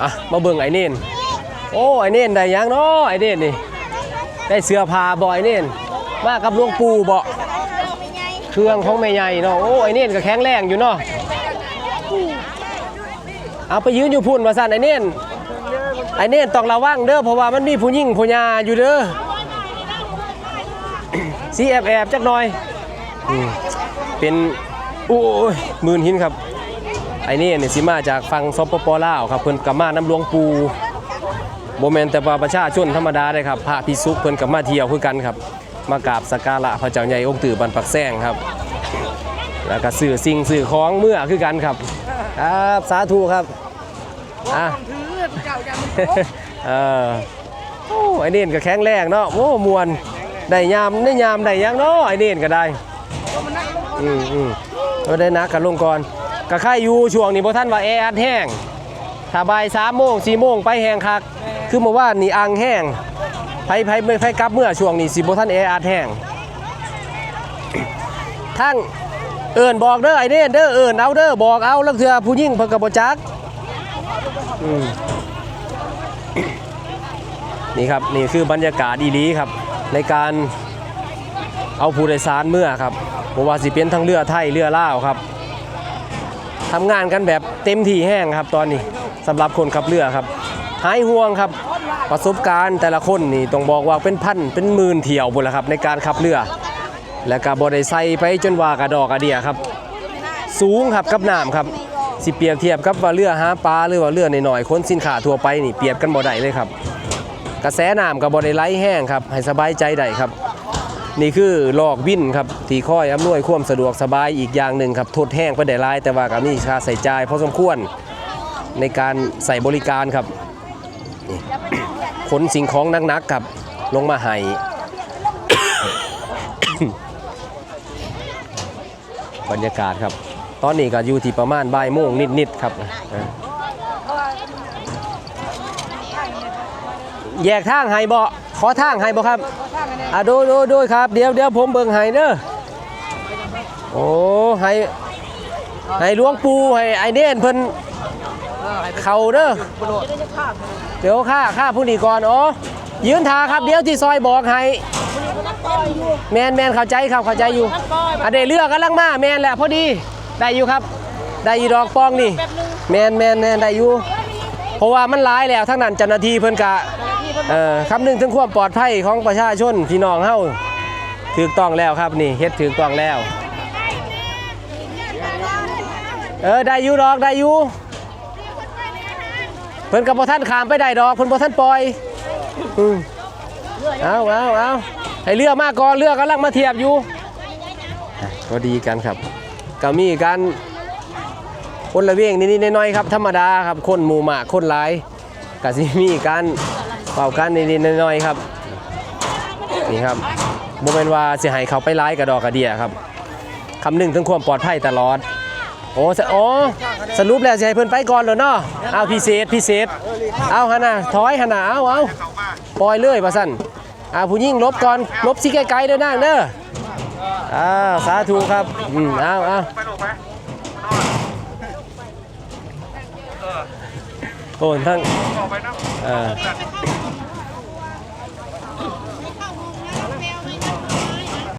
อะมาเบิ่งไอ้เน่นโอ้ไอ้เน่นได้ยังเนาะไอ้เน่นนี่ได้เสื้อผ้าบ่ไอ้เน่นมากับหลวงปู่บ่เครื่องของแม่ใหญ่เนาะโอ้ไอ้เน่นก็แข็งแรงอยู่เนาะเอาไปยืนอยู่พุ่นว่าซั่นไอ้เน่นไอ้เน่นต้องระวังเด้อเพราะว่ามันมีผู้หญิงผู้หญาอยู่เด้อสีแอบแอบจักหน่อยเป็นโอ้ยมื่นหินครับ ไอ้นี่เนี่ยสิมาจากฟังซอปปอลาวครับเพิ่นกับมาน้ำหลวงปูโมเมนแต่ว่าประชาชนธรรมดาเลยครับพระพิสุกเพิ่นกับมาเที่ยวคือกันครับ มากราบสักการะพระเจ้าใหญ่องค์ตื่บันปักแซงครับ แล้วก็สื่อสิ่งสื่อของเมื่อคือกันครับครับสาธุครับอะเออโอ้ไอ้เน่นก็แข็งแรงเนาะโอ้มวนได้ยามได้ยามได้ยังเนาะไอ้เน่นก็ได้อืมอืมก็ได้นักกันลงก่ อนก็ค่ายอยู่ช่วงนี้บ่ท่านว่าแออัดแห้งถ้าบ่ายสามโมงสี่โมงไปแห้งคัก คือเมื่อวานนี่อังแห้งไผไผไม่ไผกลับเมื่อช่วงนี้สิบ่ท่านแออัดแห้งทั้งเอิ้นบอกเด้อไอ้เน่นเด้อเอิ้นเอาเด้อบอกเอาแล้วเถื่อผู้หญิงเพิ่นก็บ่จักอืมนี่ครับนี่คือบรรยากาศอีหลีครับ ในการเอาผู้โดยสารเมื่อครับบว่าสิเป็นทั้งเรือไทยเรือลาวครับ ทำงานกันแบบเต็มที่แห้งครับตอนนี้สำหรับคนขับเรือครับหายห่วงครับประสบการณ์แต่ละคนนี่ต้องบอกว่าเป็นพันเป็นหมื่นเที่ยวบุละครับในการขับเรือ และก็บอได้ใส่ไปจนว่ากระดอกกระเดียครับ สูงครับกับน้ำครับสิเปรียบเทียบกับว่าเรือหาปลาหรือว่าเรือหน่อยๆขนสินค้าทั่วไปนี่เปรียบกันบ่ได้เลยครับ กระแสน้ำกับบริไลแห้งครับให้สบายใจได้ครับ นี่คือลอกวินครับที่คอยอำนวยความสะดวกสบายอีกอย่างหนึ่งครับทดแห้งไปได้หลาย แต่ว่าก็มีค่าใส่ใจพอสมควรในการใส่บริการครับขนสิ่งของนักๆครับลงมาให้บรรยากาศครับ ตอนนี้ก็อยู่ที่ประมาณบ่ายโมงนิดๆครับแยกทางให้บ่ อทางให้บ่ครับอะดูดูดูครับ เดี๋ยวเดี๋ยวผมเบิ่งให้เด้อโอ้ให้ให้หลวงปู่ให้ไอเด่นเพิ่นเขาเด้อเดี๋ยวข้าข้าผู้นี้ก่อนอ๋อยืนทาครับเดี๋ยวที่ซอยบอกให้แมนแมนเข้าใจครับเข้าใจอยู่อันเดเรือกำลังมาแมนแหละพอดีได้อยู่ครับ ได้อยู่ดอกปองนี่แมนแมนแมนได้อยู่เพ ราะว่ามันร้ายแล้วทั้งนั้นเจ้าหน้าที่เพิ่นกะเอ่อคำนึงถึงความปลอดภัยของประชาชนพี่น้องเฮาถูกต้องแล้วครับนี่เฮ็ดถูกต้องแล้ว เออได้อยู่ดอกได้อยู่เพิ่นกับบ่ท่านขามไปได้ดอกเพิ่นบ่ท่านปล่อยอืมเอาเอาเอาให้เรือกมาก่อนเรือกกำลังมาเทียบอยู่อะก็ดีกันครับก็มีการ คนละเวียงนิดๆน้อยๆครับธรรมดาครับคนหมู่หมากคนหลายกสิมีการเป่ากันนิดๆน้อยๆครับนี่ครับโมเมนว่าเสียหายเขาไปร้ายกระดอกกระเดียครับคำนึงถึงความปลอดภัยตลอดโอ้สโอ้สรุปแล้วจะให้เพิ่นไปก่อนเหรอเนาะเอาพิเศษพิเศษเอาหนนะถอยหนนะเอาเอาปล่อยเลยว่าสั่นเอาผู้หญิงลบก่อนลบสิไกลๆเด้อนางเด้ออ้าวสาธุครับอืมเอาเอา โอ้ทั้งอ่า